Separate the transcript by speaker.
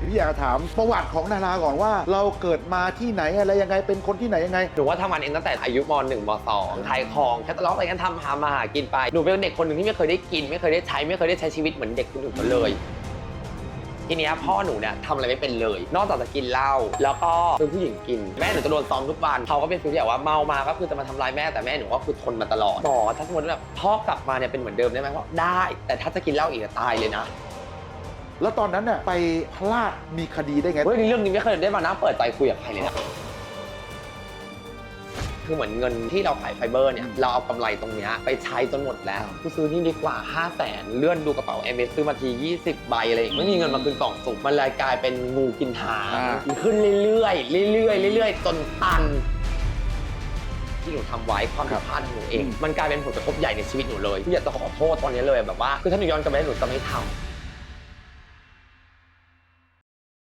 Speaker 1: พี่อยากถามประวัติของดาราก่อนว่า เราเกิดมาที่ไหนอะไรยังไงเป็นคนที่ไหนยังไง
Speaker 2: หนูว่าทำงานเองตั้งแต่อายุม .1 ม .2 ขายของแคตตาล็อกอะไรกันทำหามาหากินไป หนูเป็นเด็กคนหนึ่งที่ไม่เคยได้กิน ไม่เคยได้ใช้ไม่เคยได้ใช้ชีวิตเหมือนเด็กคนอื่นเขาเลย ทีเนี้ยพ่อหนูเนี่ยทำอะไรไม่เป็นเลย นอกจากจะกินเหล้าแล้วก็เป็นผู้หญิงกิน แม่หนูจะโดนซ้อมทุกวันเขาก็เป็นฟิลที่แบบว่าเมามาก็คือจะมาทำร้ายแม่แต่แม่หนูก็คือทนมาตลอดหมอถ้าสมมติแบบพ่อกลับมาเนี่ยเป็นเหมือนเดิมได้ไหมบอกได้ แต่ถ้าจะกินเหล้าอีกอะตายเลยนะ
Speaker 1: แล้วตอนนั้นน่ะไปพลาดมีคดีได้ไง
Speaker 2: เฮ้ยเรื่องนี้ไม่เคยได้มานั่งเปิดใจคุยกับใครเลยนะ คือเหมือนเงินที่เราขายไฟเบอร์เนี่ย เราเอากำไรตรงเนี้ยไปใช้จนหมดแล้วกูซื้อนี่ดีกว่า 5 0 0แสนเลื่อนดูกระเป๋าเอเมซื้อมาที 20 ใบอะไรอย่างเงี้ยไม่มีเงินมาคืนกล่องสุ่มมันเลยกลายเป็นงูกินหาง
Speaker 1: อ่า
Speaker 2: ขึ้นเรื่อยๆเรื่อยๆเรื่อยๆจนตัน ที่หนูทำไว้ความผิดพลาดของหนูเองมันกลายเป็นผลกระทบใหญ่ในชีวิตหนูเลยที่อยากจะขอโทษตอนนี้เลยแบบว่าคือถ้าหนูย้อนกลับไปได้หนูจะไม่ทำ